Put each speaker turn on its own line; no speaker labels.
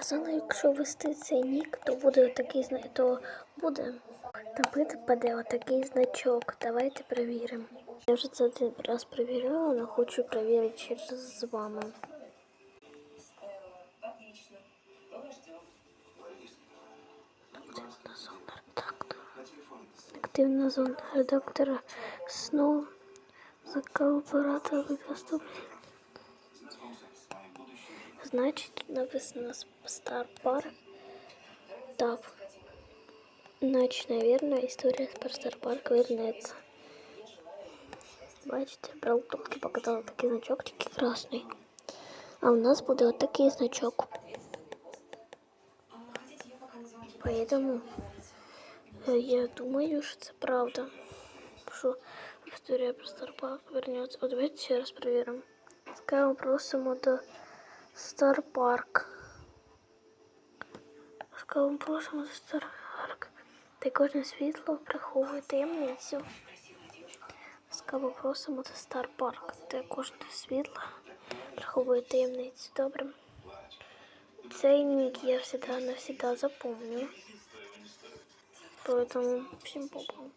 казала, якщо ввести цей нік, то буде такий зна- то буде. Та випаде отакий значок. Давайте перевіримо. Я вже це один раз перевіряла, але хочу перевірити через з вами. Активна зона редактора. Активна зона редактора сну. Закал оператора доступ. Значить, тут написано Star Park. Так. Значить, наверное, історія про Star Park вернеться. Бачите, брав тільки показала такий значок, тільки красний. А у нас буде от такий значок. Поэтому э, я думаю, что это правда. Что история про Старпарк вернется. Вот давайте еще раз проверим. Скажем просимо до Старпарк. Скажем просимо до Старпарк. Та й кожне світло приховує таємницю. Скажемо просимо до Старпарк. Та кожне світло приховує таємницю. Добре. Цей ник я всегда навсегда запомню. Поэтому всем попал.